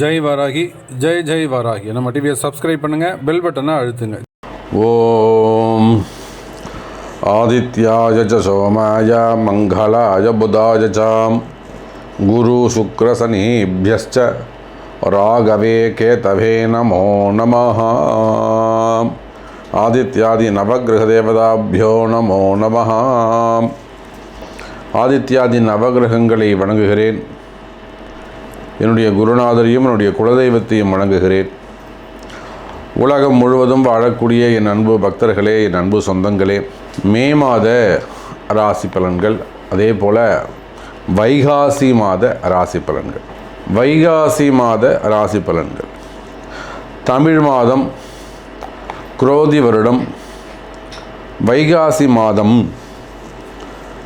ஜெய் வராகி ஜெய் ஜெய் வராகி. நம்ம டிவியை சப்ஸ்கிரைப் பண்ணுங்கள் பெல் பட்டனை அழுத்துங்க. ஓம். ஆதித்யாய ச சோமாய மங்களாய புதாய சாம் குரு சுக்ர சுக்ரசனீபியஸ்ச ராகவே கேதவே நமோ நம ஆதித்யாதி நவகிரக தேவதாபியோ நமோ நம ஆதித்யாதி நவகிரகங்களை வணங்குகிறேன். என்னுடைய குருநாதரையும் என்னுடைய குலதெய்வத்தையும் வணங்குகிறேன். உலகம் முழுவதும் வாழக்கூடிய என் அன்பு பக்தர்களே என் அன்பு சொந்தங்களே மே மாத ராசி பலன்கள் அதே போல் வைகாசி மாத ராசி பலன்கள். வைகாசி மாத ராசி பலன்கள். தமிழ் மாதம் குரோதி வருடம் வைகாசி மாதம்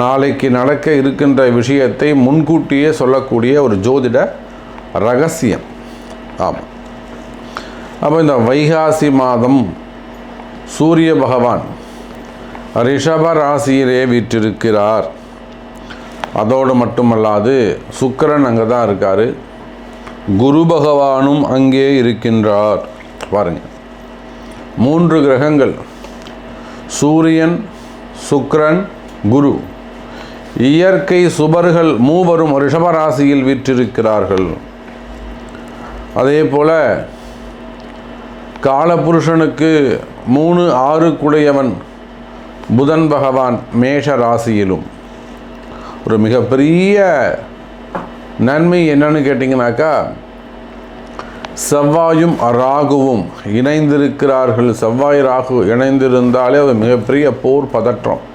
நாளைக்கு நடக்க இருக்கின்ற விஷயத்தை முன்கூட்டியே சொல்லக்கூடிய ஒரு ஜோதிட ரகசியம். ஆமாம் அப்போ இந்த வைகாசி மாதம் சூரிய பகவான் ரிஷப ராசியிலே வீற்றிருக்கிறார். அதோடு மட்டுமல்லாது சுக்கரன் அங்கே தான் இருக்கார். குரு பகவானும் அங்கே இருக்கின்றார். பாருங்கள் மூன்று கிரகங்கள். சூரியன் சுக்கரன் குரு. இயற்கை சுபர்கள் மூவரும் ரிஷபராசியில் வீற்றிருக்கிறார்கள். அதே போல காலபுருஷனுக்கு மூணு ஆறு குடையவன் புதன் பகவான் மேஷ ராசியிலும். ஒரு மிகப்பெரிய நன்மை என்னன்னு கேட்டிங்கனாக்கா செவ்வாயும் ராகுவும் இணைந்திருக்கிறார்கள். செவ்வாய் ராகு இணைந்திருந்தாலே அது மிகப்பெரிய போர் பதற்றம்.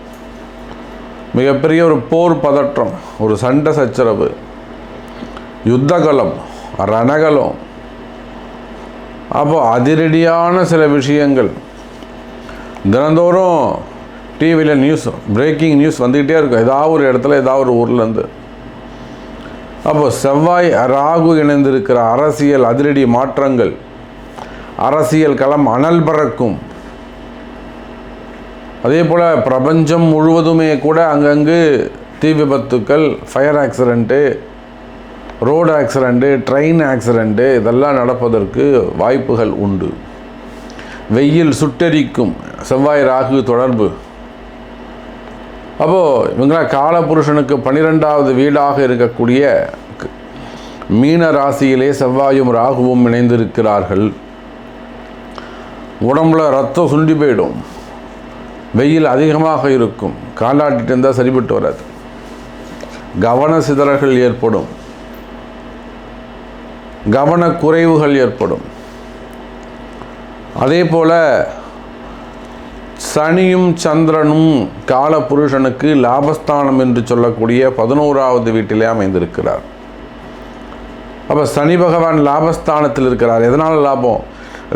மிகப்பெரிய ஒரு போர் பதற்றம் ஒரு சண்டை சச்சரவு யுத்தகலம் ரணகலம். அப்போ அதிரடியான சில விஷயங்கள். தினந்தோறும் டிவியில் நியூஸ் பிரேக்கிங் நியூஸ் வந்துக்கிட்டே இருக்கும். ஏதாவது ஒரு இடத்துல ஏதாவது ஒரு ஊர்லேருந்து. அப்போ செவ்வாய் ராகு இணைந்திருக்கிற அரசியல் அதிரடி மாற்றங்கள். அரசியல் களம் அனல் பறக்கும். அதே போல் பிரபஞ்சம் முழுவதுமே கூட அங்கங்கு தீ விபத்துக்கள் fire accident road accident train accident இதெல்லாம் நடப்பதற்கு வாய்ப்புகள் உண்டு. வெயில் சுட்டெரிக்கும் செவ்வாய் ராகு தொடர்பு. அப்போது இவங்களாம் காலபுருஷனுக்கு பன்னிரெண்டாவது வீடாக இருக்கக்கூடிய மீன ராசியிலே செவ்வாயும் ராகுவும் இணைந்திருக்கிறார்கள். உடம்புல ரத்தம் சுண்டி போயிடும். வெயில் அதிகமாக இருக்கும். காலாட்டிட்டு இருந்தால் சரிபட்டு வராது. கவன சிதறல்கள் ஏற்படும். கவனக்குறைவுகள் ஏற்படும். அதே போல் சனியும் சந்திரனும் கால புருஷனுக்கு லாபஸ்தானம் என்று சொல்லக்கூடிய பதினோராவது வீட்டிலே அமைந்திருக்கிறார். அப்போ சனி பகவான் லாபஸ்தானத்தில் இருக்கிறார். எதனால் லாபம்?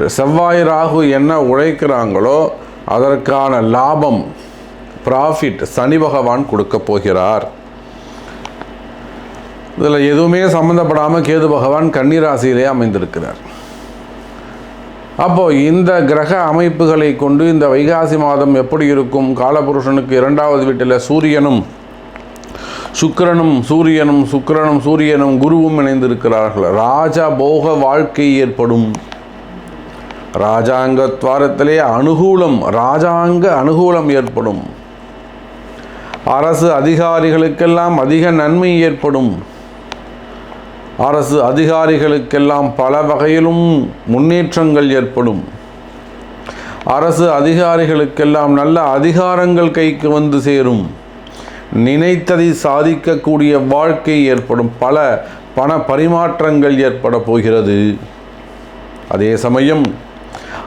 செவ்வாய் ராகு என்ன உழைக்கிறாங்களோ அதற்கான லாபம் ப்ராஃபிட் சனி பகவான் கொடுக்க போகிறார். இதில் எதுவுமே சம்மந்தப்படாமல் கேது பகவான் கன்னிராசியிலே அமைந்திருக்கிறார். அப்போது இந்த கிரக அமைப்புகளை கொண்டு இந்த வைகாசி மாதம் எப்படி இருக்கும்? காலபுருஷனுக்கு இரண்டாவது வீட்டில் சூரியனும் சுக்கிரனும் சூரியனும் சுக்கிரனும் சூரியனும் குருவும் இணைந்திருக்கிறார்கள். ராஜா போக வாழ்க்கை ஏற்படும். ராஜாங்க துவாரத்திலே அனுகூலம் ராஜாங்க அனுகூலம் ஏற்படும். அரசு அதிகாரிகளுக்கெல்லாம் அதிக நன்மை ஏற்படும். அரசு அதிகாரிகளுக்கெல்லாம் பல வகையிலும் முன்னேற்றங்கள் ஏற்படும். அரசு அதிகாரிகளுக்கெல்லாம் நல்ல அதிகாரங்கள் கைக்கு வந்து சேரும். நினைத்ததை சாதிக்கக்கூடிய வாழ்க்கை ஏற்படும். பல பண பரிமாற்றங்கள் ஏற்பட போகிறது. அதே சமயம்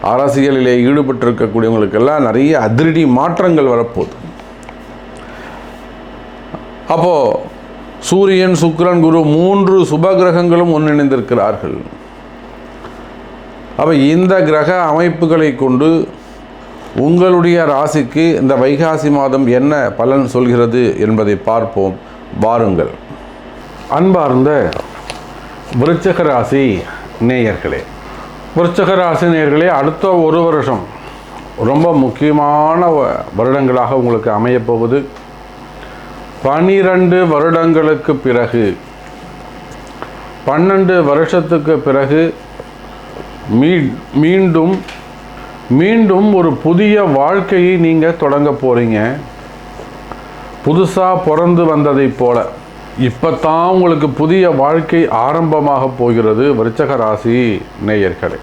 அரசியலிலே ஈடுபட்டிருக்கக்கூடியவங்களுக்கெல்லாம் நிறைய அதிரடி மாற்றங்கள் வரப்போகுது. அப்போது சூரியன் சுக்ரன் குரு மூன்று சுப கிரகங்களும் ஒன்றிணைந்திருக்கிறார்கள். அப்போ இந்த கிரக அமைப்புகளை கொண்டு உங்களுடைய ராசிக்கு இந்த வைகாசி மாதம் என்ன பலன் சொல்கிறது என்பதை பார்ப்போம். வாருங்கள். அன்பார்ந்த விருச்சக ராசி நேயர்களே விருச்சக ராசினியர்களே அடுத்த ஒரு வருஷம் ரொம்ப முக்கியமான வ- வருடங்களாக உங்களுக்கு அமையப்போகுது பனிரெண்டு வருடங்களுக்கு பிறகு பன்னெண்டு வருஷத்துக்கு பிறகு மீ மீண்டும் மீண்டும் ஒரு புதிய வாழ்க்கையை நீங்கள் தொடங்க போகிறீங்க புதுசாக பிறந்து வந்ததைப் போல. இப்போ தான் உங்களுக்கு புதிய வாழ்க்கை ஆரம்பமாக போகிறது விருச்சக ராசி நேயர்களே.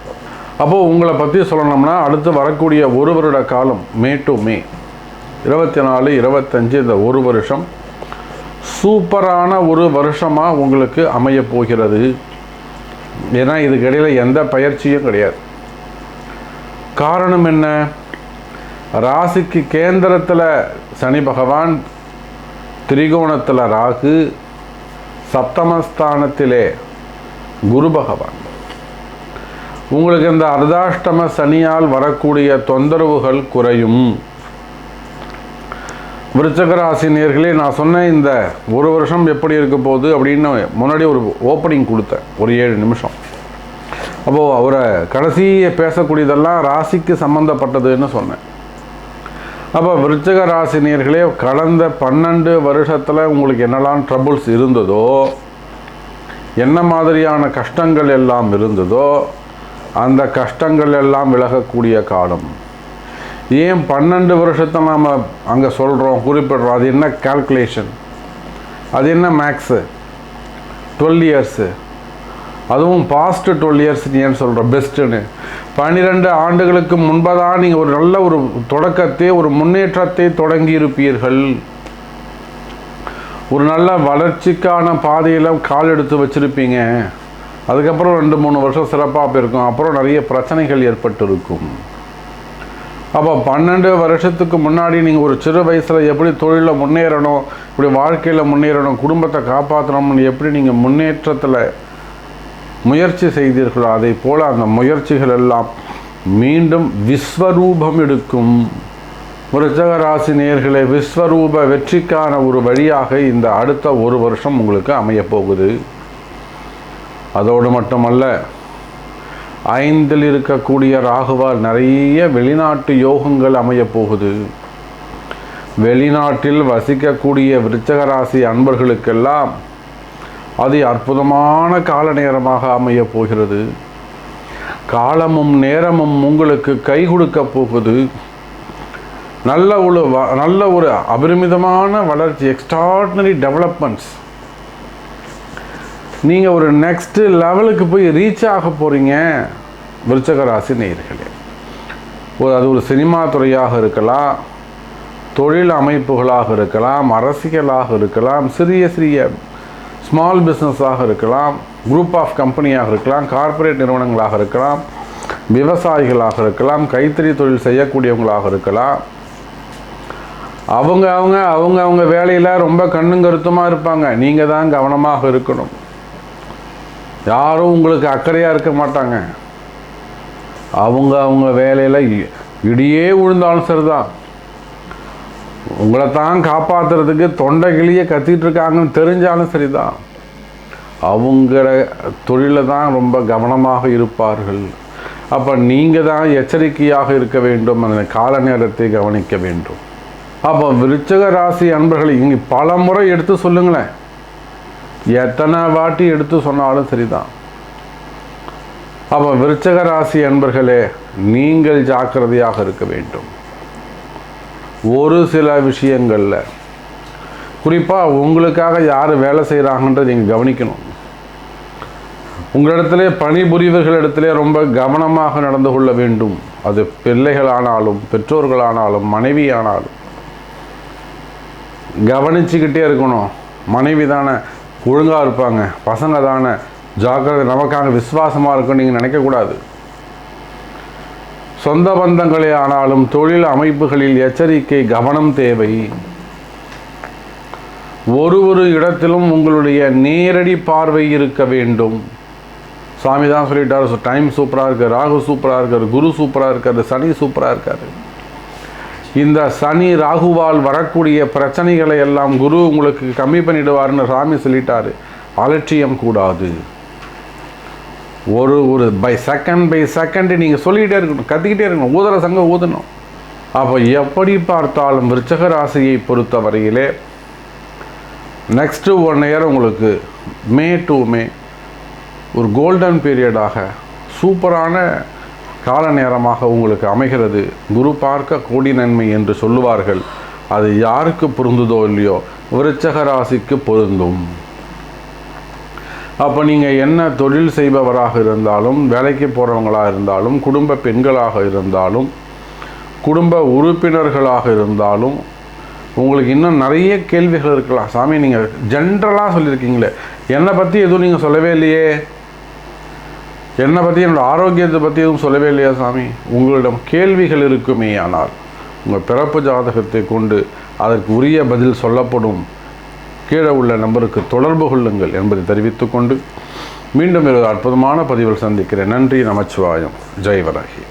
அப்போது உங்களை பற்றி சொல்லணும்னா அடுத்து வரக்கூடிய ஒரு வருட காலம் மே டு மே இருபத்தி நாலு இருபத்தஞ்சு இந்த ஒரு வருஷம் சூப்பரான ஒரு வருஷமாக உங்களுக்கு அமைய போகிறது. ஏன்னா இதுக்கு எந்த பயிற்சியும் கிடையாது. காரணம் என்ன? ராசிக்கு கேந்திரத்தில் சனி பகவான் திரிகோணத்தில் ராகு சப்தமஸ்தானத்திலே குரு பகவான். உங்களுக்கு இந்த அர்தாஷ்டம சனியால் வரக்கூடிய தொந்தரவுகள் குறையும். விருச்சகராசினியர்களே நான் சொன்னேன் இந்த ஒரு வருஷம் எப்படி இருக்க போகுது அப்படின்னு முன்னாடி ஒரு ஓப்பனிங் கொடுத்தேன் ஒரு ஏழு நிமிஷம். அப்போது அவரை கடைசியை பேசக்கூடியதெல்லாம் ராசிக்கு சம்மந்தப்பட்டதுன்னு சொன்னேன். அப்போ விருச்சக ராசினியர்களே கடந்த பன்னெண்டு வருஷத்தில் உங்களுக்கு என்னெல்லாம் ட்ரபுள்ஸ் இருந்ததோ என்ன மாதிரியான கஷ்டங்கள் எல்லாம் இருந்ததோ அந்த கஷ்டங்கள் எல்லாம் விலகக்கூடிய காலம். ஏன் பன்னெண்டு வருஷத்தை நாம் அங்கே சொல்கிறோம் குறிப்பிடுறோம் அது என்ன கால்குலேஷன் அது என்ன மேக்ஸு டுவெல் இயர்ஸு அதுவும் பாஸ்ட் டுவெல் இயர்ஸ் நீ ஏன் சொல்கிற பெஸ்ட்டுன்னு பன்னிரெண்டு ஆண்டுகளுக்கு முன்பதான் நீங்கள் ஒரு நல்ல ஒரு தொடக்கத்தை ஒரு முன்னேற்றத்தை தொடங்கி இருப்பீர்கள் ஒரு நல்ல வளர்ச்சிக்கான பாதையில் கால் எடுத்து வச்சுருப்பீங்க. அதுக்கப்புறம் ரெண்டு மூணு வருஷம் சிறப்பாக போயிருக்கும். அப்புறம் நிறைய பிரச்சனைகள் ஏற்பட்டு இருக்கும் அப்போ பன்னெண்டு வருஷத்துக்கு முன்னாடி நீங்கள் ஒரு சிறு வயசில் எப்படி தொழிலில் முன்னேறணும் இப்படி வாழ்க்கையில் முன்னேறணும் குடும்பத்தை காப்பாற்றணும்னு எப்படி நீங்கள் முன்னேற்றத்தில் முயற்சி செய்தீர்களோ அதை போல அந்த முயற்சிகள் எல்லாம் மீண்டும் விஸ்வரூபம் எடுக்கும். விருச்சக நேர்களை விஸ்வரூப வெற்றிக்கான ஒரு வழியாக இந்த அடுத்த ஒரு வருஷம் உங்களுக்கு அமையப்போகுது அதோடு மட்டுமல்ல ஐந்தில் இருக்கக்கூடிய ராகுவால் நிறைய வெளிநாட்டு யோகங்கள் அமையப்போகுது வெளிநாட்டில் வசிக்கக்கூடிய விருச்சகராசி அன்பர்களுக்கெல்லாம் அது அற்புதமான கால நேரமாக அமையப் போகிறது. காலமும் நேரமும் உங்களுக்கு கை கொடுக்க போகுது. நல்ல ஒரு வ- நல்ல ஒரு அபரிமிதமான வளர்ச்சி எக்ஸ்ட்ராடினரி டெவலப்மெண்ட்ஸ் நீங்கள் ஒரு நெக்ஸ்ட் லெவலுக்கு போய் ரீச் ஆக போகிறீங்க விருச்சக ராசி நேயர்களே. ஒரு அது ஒரு சினிமா துறையாக இருக்கலாம் தொழில் அமைப்புகளாக இருக்கலாம் அரசியலாக இருக்கலாம் சிறிய சிறிய ஸ்மால் பிஸ்னஸாக இருக்கலாம் குரூப் ஆஃப் கம்பெனியாக இருக்கலாம் கார்ப்பரேட் நிறுவனங்களாக இருக்கலாம் விவசாயிகளாக இருக்கலாம் கைத்தறி தொழில் செய்யக்கூடியவங்களாக இருக்கலாம். அவங்க அவங்க அவங்க அவங்க வேலையில் ரொம்ப கண்ணும் கருத்துமாக இருப்பாங்க. நீங்கள் தான் கவனமாக இருக்கணும். யாரும் உங்களுக்கு அக்கறையாக இருக்க மாட்டாங்க. அவங்க அவங்க வேலையில் இ- இடியே விழுந்தாலும் சரிதான். உங்களை தான் காப்பாற்றுறதுக்கு தொண்டை கிளிய கத்திட்டு இருக்காங்கன்னு தெரிஞ்சாலும் சரிதான். அவங்கள தொழிலை தான் ரொம்ப கவனமாக இருப்பார்கள். அப்போ நீங்கள் தான் எச்சரிக்கையாக இருக்க வேண்டும். அந்த கால நேரத்தை கவனிக்க வேண்டும். அப்போ விருச்சக ராசி அன்பர்களை இங்கே பல முறை எடுத்து சொல்லுங்களேன். எத்தனை வாட்டி எடுத்து சொன்னாலும் சரிதான். அப்போ விருச்சக ராசி அன்பர்களே நீங்கள் ஜாக்கிரதையாக இருக்க வேண்டும். ஒரு சில விஷயங்களில். குறிப்பாக உங்களுக்காக யார் வேலை செய்கிறாங்கன்றதை நீங்கள் கவனிக்கணும். உங்களிடத்திலே பணிபுரிவர்களிடத்திலே ரொம்ப கவனமாக நடந்து கொள்ள வேண்டும். அது பிள்ளைகளானாலும் பெற்றோர்களானாலும் மனைவியானாலும். கவனிச்சுக்கிட்டே இருக்கணும். மனைவி தானே ஒழுங்காக இருப்பாங்க. பசங்க தானே. ஜாக்கிரதை நமக்காக விசுவாசமாக இருக்குன்னு நீங்கள் நினைக்கக்கூடாது. சொந்த பந்தங்களே ஆனாலும் தொழில் அமைப்புகளில் எச்சரிக்கை கவனம் தேவை. ஒரு ஒரு இடத்திலும் உங்களுடைய நேரடி பார்வை இருக்க வேண்டும். சாமி தான் சொல்லிட்டார் டைம் சூப்பராக இருக்கார் ராகு சூப்பராக இருக்கார் குரு சூப்பராக இருக்கார் சனி சூப்பராக இருக்கார். இந்த சனி ராகுவால் வரக்கூடிய பிரச்சனைகளை எல்லாம் குரு உங்களுக்கு கம்மி பண்ணிடுவார்னு சாமி சொல்லிட்டாரு. அலட்சியம் கூடாது. ஒரு ஒரு பை செகண்ட் பை செகண்டு நீங்கள் சொல்லிக்கிட்டே இருக்கணும் கத்திக்கிட்டே இருக்கணும் ஊதுற சங்கம் ஊதணும். அப்போ எப்படி பார்த்தாலும் விருச்சக ராசியை பொறுத்த வரையிலே நெக்ஸ்ட்டு ஒன் இயர் உங்களுக்கு மே டு மே ஒரு கோல்டன் பீரியடாக சூப்பரான கால நேரமாக உங்களுக்கு அமைகிறது. குரு பார்க்க கோடி நன்மை என்று சொல்லுவார்கள். அது யாருக்கு பொருந்துதோ இல்லையோ விருச்சக ராசிக்கு பொருந்தும். அப்போ நீங்கள் என்ன தொழில் செய்பவராக இருந்தாலும் வேலைக்கு போகிறவங்களாக இருந்தாலும் குடும்ப பெண்களாக இருந்தாலும் குடும்ப உறுப்பினர்களாக இருந்தாலும் உங்களுக்கு இன்னும் நிறைய கேள்விகள் இருக்கலாம். சாமி நீங்கள் ஜென்ரலாக சொல்லியிருக்கீங்களே. என்னை பற்றி எதுவும் நீங்கள் சொல்லவே இல்லையே. என்னை பற்றி என்னோடய ஆரோக்கியத்தை பற்றி எதுவும் சொல்லவே இல்லையா சாமி? உங்களிடம் கேள்விகள் இருக்குமே ஆனால் உங்கள் பிறப்பு ஜாதகத்தை கொண்டு அதற்கு உரிய பதில் சொல்லப்படும். கீழே உள்ள நம்பருக்கு தொடர்பு கொள்ளுங்கள் என்பதை தெரிவித்துக்கொண்டு மீண்டும் ஒரு அற்புதமான பதிவில் சந்திக்கிறேன். நன்றி நமச்சிவாயம். ஜெய்வராகி